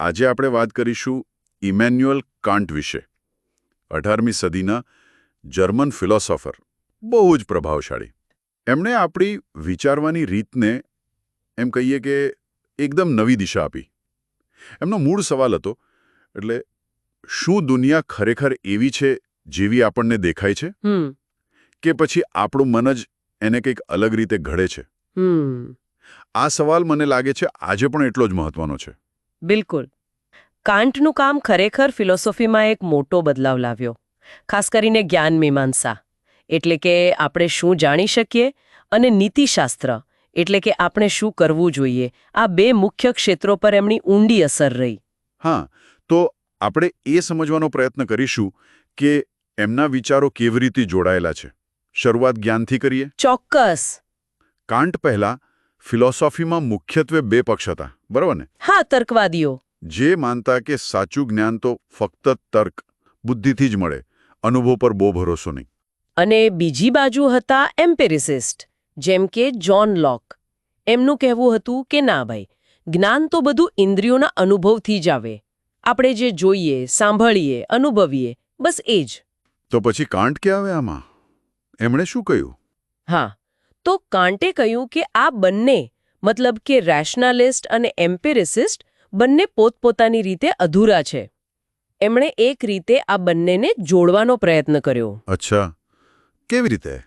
આજે આપણે વાત કરીશું ઇમેન્યુઅલ કાન્ટ વિશે. અઢારમી સદીના જર્મન ફિલોસોફર બહુ જ પ્રભાવશાળી. એમણે આપણી વિચારવાની રીતને એમ કહીએ કે એકદમ નવી દિશા આપી. એમનો મૂળ સવાલ હતો એટલે શું દુનિયા ખરેખર એવી છે જેવી આપણને દેખાય છે? કે પછી આપણું મન જ એને કંઈક અલગ રીતે ઘડે છે? આ સવાલ મને લાગે છે આજે પણ એટલો જ મહત્વનો છે. બિલકુલ. કાંટનું કામ ખરેખર ફિલોસોફીમાં એક મોટો બદલાવ લાવ્યો ખાસ કરીને જ્ઞાન મીમાંસા. એટલે કે આપણે શું જાણી શકીએ અને નીતિશાસ્ત્ર એટલે કે આપણે શું કરવું જોઈએ આ બે મુખ્ય ક્ષેત્રો પર એમની ઊંડી અસર રહી. હા તો આપણે એ સમજવાનો પ્રયત્ન કરીશું કે એમના વિચારો કેવી રીતે જોડાયેલા છે. શરૂઆત જ્ઞાનથી કરીએ. ચોક્કસ. કાંટ પહેલા ફિલોસોફીમાં મુખ્યત્વે બે પક્ષ હતા બરાબર ને? હા તર્કવાદીઓ. જે માનતા કે સાચું જ્ઞાન તો ફક્ત તર્ક બુદ્ધિથી જ મળે અનુભવ પર બહુ ભરોસો નહીં. અને બીજી બાજુ હતા એમ્પેરિસિસ્ટ જેમ કે જ્હોન લોક. એમનું કહેવું હતું કે ના ભાઈ જ્ઞાન તો બધું ઇન્દ્રિયોના અનુભવથી જ આવે. આપણે જે જોઈએ સાંભળીએ અનુભવીએ બસ એ જ. તો પછી કાંટ કે આવે આમાં? એમણે શું કહ્યું? હા તો કાંટે કહ્યું કે આ બંને મતલબ કે રેશનાલિસ્ટ અને એમ્પેરિસિસ્ટ બંને પોતપોતાની રીતે અધૂરા છે. એમણે એક રીતે આ બંનેને જોડવાનો પ્રયત્ન કર્યો. અચ્છા. કેવી રીતે?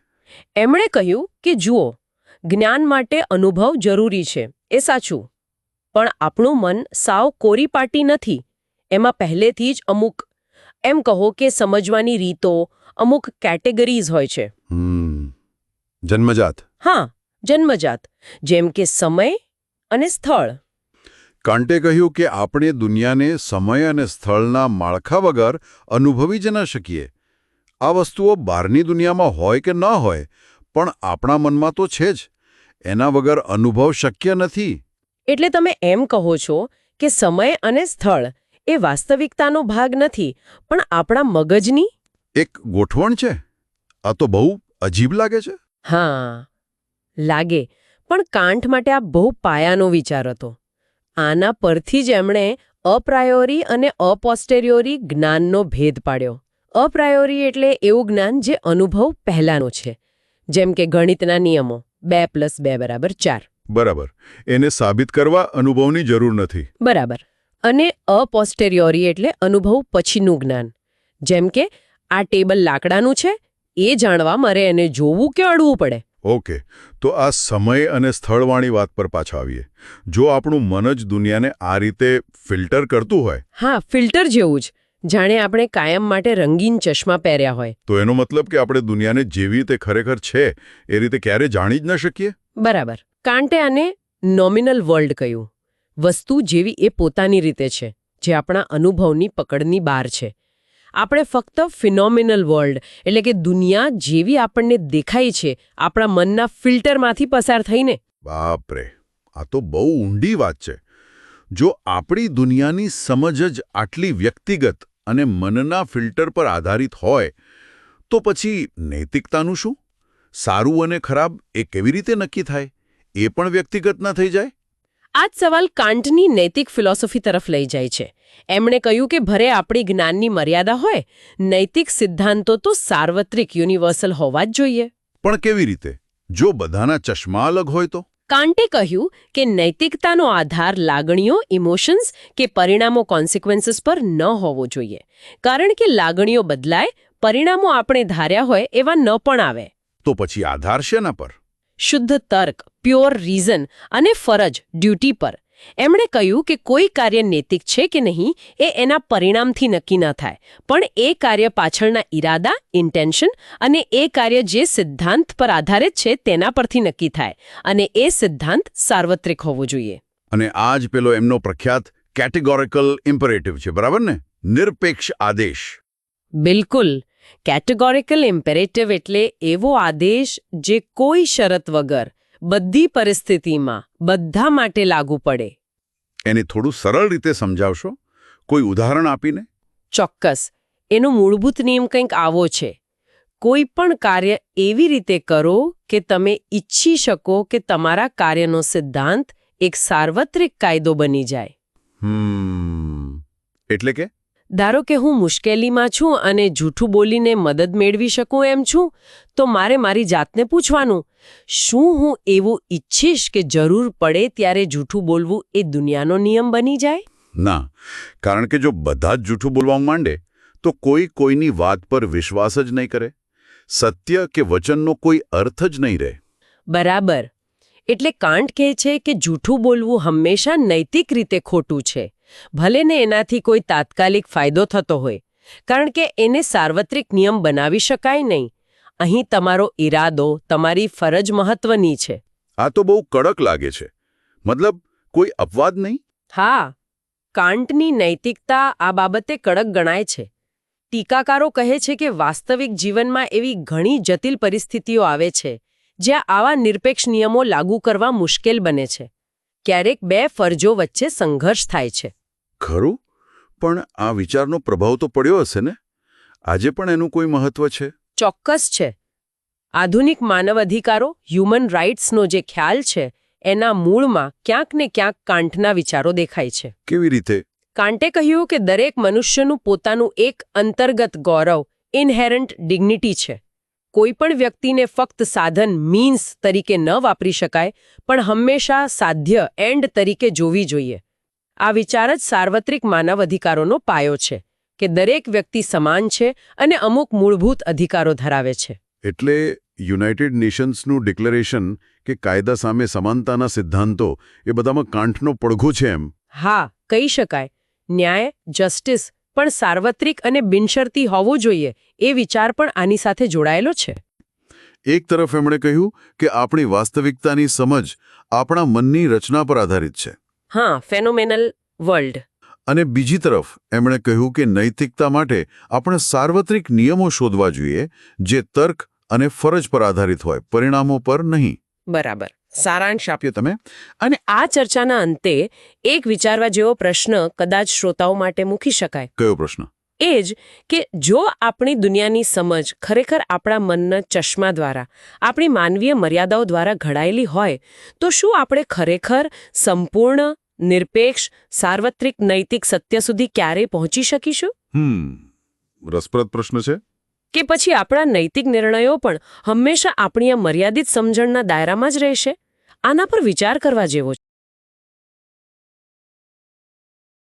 એમણે કહ્યું કે જુઓ જ્ઞાન માટે અનુભવ જરૂરી છે એ સાચું. પણ આપણું મન સાવ કોરી પાટી નથી એમાં પહેલેથી જ અમુક એમ કહો કે સમજવાની રીતો અમુક કેટેગરીઝ હોય છે. જન્મજાત. હા જન્મજાત. જેમ કે સમય અને સ્થળ. કાંટે કહ્યું કે આપણે દુનિયાને સમય અને સ્થળના માળખા વગર અનુભવી જ ન શકીએ. આ વસ્તુઓ બહારની દુનિયામાં હોય કે ન હોય પણ આપણા મનમાં તો છે જ. એના વગર અનુભવ શક્ય નથી. એટલે તમે એમ કહો છો કે સમય અને સ્થળ એ વાસ્તવિકતાનો ભાગ નથી પણ આપણા મગજની? એક ગોઠવણ છે. આ તો બહુ અજીબ લાગે છે. હા લાગે. પણ કાંઠ માટે આ બહુ પાયાનો વિચાર હતો. આના પરથી જ એમણે અપ્રાયોરી અને અપોસ્ટેરિયોરી જ્ઞાનનો ભેદ પાડ્યો. અપ્રાયોરી એટલે એવું જ્ઞાન જે અનુભવ પહેલાંનો છે. જેમ કે ગણિતના નિયમો બે પ્લસ બે બરાબર ચાર. બરાબર. એને સાબિત કરવા અનુભવની જરૂર નથી. બરાબર. અને અપોસ્ટેરિયોરી એટલે અનુભવ પછીનું જ્ઞાન. જેમ કે આ ટેબલ લાકડાનું છે એ જાણવા મારે એને જોવું કે અડવું પડે? ઓકે તો આ સમય અને સ્થળવાળી વાત પર પાછા આવીએ. જો આપણું મન જ દુનિયાને આ રીતે ફિલ્ટર કરતું હોય. હા ફિલ્ટર જેવું જ. જાણે આપણે કાયમ માટે રંગીન ચશ્મા પહેર્યા હોય. તો એનો મતલબ કે આપણે દુનિયાને જેવી રીતે ખરેખર છે એ રીતે ક્યારે જાણી જ ન શકીએ? બરાબર. કાંટે આને નોમિનલ વર્લ્ડ કહ્યું. વસ્તુ જેવી એ પોતાની રીતે છે જે આપણા અનુભવની પકડની બહાર છે. આપણે ફક્ત ફિનોમિનલ વર્લ્ડ એટલે કે દુનિયા જેવી આપણને દેખાય છે આપણા મનના ફિલ્ટરમાંથી પસાર થઈને. બાપરે આ તો બહુ ઊંડી વાત છે. જો આપણી દુનિયાની સમજ જ આટલી વ્યક્તિગત અને મનના ફિલ્ટર પર આધારિત હોય તો પછી નૈતિકતાનું શું? સારું અને ખરાબ એ કેવી રીતે નક્કી થાય? એ પણ વ્યક્તિગત ના થઈ જાય? આ જ સવાલ કાંટની નૈતિક ફિલોસોફી તરફ લઈ જાય છે. એમણે કહ્યું કે ભરે આપણી જ્ઞાનની મર્યાદા હોય નૈતિક સિદ્ધાંતો તો સાર્વત્રિક યુનિવર્સલ હોવા જ જોઈએ. પણ કેવી રીતે? જો બધાના ચશ્મા અલગ હોય તો? કાંટે કહ્યું કે નૈતિકતાનો આધાર લાગણીઓ ઇમોશન્સ કે પરિણામો કોન્સિક્વન્સીસ પર ન હોવો જોઈએ. કારણ કે લાગણીઓ બદલાય પરિણામો આપણે ધાર્યા હોય એવા ન પણ આવે. તો પછી આધાર શેના પર? શુદ્ધ તર્ક પ્યોર રીઝન અને ફરજ ડ્યુટી પર. એમણે કહ્યું કે કોઈ કાર્ય નૈતિક છે કે નહીં એ એના પરિણામથી નક્કી ન થાય પણ એ કાર્ય પાછળના ઈરાદા ઇન્ટેન્શન અને એ કાર્ય જે સિદ્ધાંત પર આધારિત છે તેના પરથી નક્કી થાય અને એ સિદ્ધાંત સાર્વત્રિક હોવો જોઈએ. અને આ જ પેલો એમનો પ્રખ્યાત કેટેગોરિકલ ઇમ્પરેટિવ છે બરાબર ને? નિરપેક્ષ આદેશ. બિલકુલ. કેટેગોરિકલ ઇમ્પેરેટિવ એટલે એવો આદેશ જે કોઈ શરત વગર બધી પરિસ્થિતિમાં બધા માટે લાગુ પડે. એને થોડું સરળ રીતે સમજાવશો? કોઈ ઉદાહરણ આપીને? ચોક્કસ. એનો મૂળભૂત નિયમ કંઈક આવો છે. કોઈ પણ કાર્ય એવી રીતે કરો કે તમે ઈચ્છી શકો કે તમારા કાર્યનો સિદ્ધાંત એક સાર્વત્રિક કાયદો બની જાય. હમ. એટલે કે? ધારો કે હું મુશ્કેલીમાં છું અને જૂઠું બોલીને મદદ મેળવી શકું એમ છું તો મારે મારી જાતને પૂછવાનું. શું હું એવું ઈચ્છીશ કે જરૂર પડે ત્યારે જૂઠું બોલવું એ દુનિયાનો નિયમ બની જાય? ના કારણ કે જો બધા જ જૂઠું બોલવા માંડે તો કોઈ કોઈની વાત પર વિશ્વાસ જ નહીં કરે. સત્ય કે વચનનો કોઈ અર્થ જ નહીં રહે. બરાબર. એટલે કાંટ કહે છે કે જૂઠું બોલવું હંમેશા નૈતિક રીતે ખોટું છે. ભલે ને એનાથી કોઈ તાત્કાલિક ફાયદો થતો હોય કારણ કે એને સાર્વત્રિક નિયમ બનાવી શકાય નહીં. અહીં તમારો ઈરાદો તમારી ફરજ મહત્વની છે. આ તો બહુ કડક લાગે છે. મતલબ કોઈ અપવાદ નહીં? હા કાંટની નૈતિકતા આ બાબતે કડક ગણાય છે. ટીકાકારો કહે છે કે વાસ્તવિક જીવનમાં એવી ઘણી જટિલ પરિસ્થિતિઓ આવે છે જ્યાં આવા નિરપેક્ષ નિયમો લાગુ કરવા મુશ્કેલ બને છે. ક્યારેક બે ફરજો વચ્ચે સંઘર્ષ થાય છે. ખરું? પણ આ વિચારનો પ્રભાવ તો પડ્યો હશે ને? આજે પણ એનું કોઈ મહત્વ છે? ચોક્કસ છે. આધુનિક માનવ અધિકારો હ્યુમન રાઇટ્સનો જે ખ્યાલ છે એના મૂળમાં ક્યાંક ને ક્યાંક કાંટના વિચારો દેખાય છે. કેવી રીતે? કાંટે કહ્યું કે દરેક મનુષ્યનું પોતાનું એક અંતર્ગત ગૌરવ ઇનહેરન્ટ ડિગ્નિટી છે. કોઈ પણ વ્યક્તિને ફક્ત સાધન મીન્સ તરીકે ન વાપરી શકાય પણ હંમેશા સાધ્ય એન્ડ તરીકે જોવી જોઈએ. આ વિચાર જ સાર્વત્રિક માનવ અધિકારોનો પાયો છે કે દરેક વ્યક્તિ સમાન છે અને અમુક મૂળભૂત અધિકારો ધરાવે છે. એટલે યુનાઇટેડ નેશન્સનું ડિક્લેરેશન કે કાયદા સામે સમાનતાના સિદ્ધાંતો એ બધામાં કાંઠનો પડઘો છે એમ? હા કહી શકાય. ન્યાય જસ્ટિસ પણ સાર્વત્રિક અને બિનશરતી હોવો જોઈએ એ વિચાર પણ આની સાથે જોડાયેલો છે. એક તરફ એમણે કહ્યું કે આપણી વાસ્તવિકતાની સમજ આપણા મનની રચના પર આધારિત છે. હા ફેનોમેનલ વર્લ્ડ. અને બીજી તરફ એમણે કહ્યું કે નૈતિકતા માટે આપણે સાર્વત્રિક નિયમો શોધવા જોઈએ જે તર્ક અને ફરજ પર આધારિત હોય પરિણામો પર નહીં. બરાબર. સારાંશ આપ્યો તમે? અને આ ચર્ચાના અંતે એક વિચારવા જેવો પ્રશ્ન કદાચ શ્રોતાઓ માટે મૂકી શકાય. કયો પ્રશ્ન? એ જ કે જો આપણી દુનિયાની સમજ ખરેખર આપણા મનના ચશ્મા દ્વારા આપણી માનવીય મર્યાદાઓ દ્વારા ઘડાયેલી હોય તો શું આપણે ખરેખર સંપૂર્ણ નિરપેક્ષ સાર્વત્રિક નૈતિક સત્ય સુધી ક્યારે પહોંચી શકીશું? હમ રસપ્રદ પ્રશ્ન છે. કે પછી આપણા નૈતિક નિર્ણયો પણ હંમેશા આપણી આ મર્યાદિત સમજણના દાયરામાં જ રહેશે? આના પર વિચાર કરવા જેવો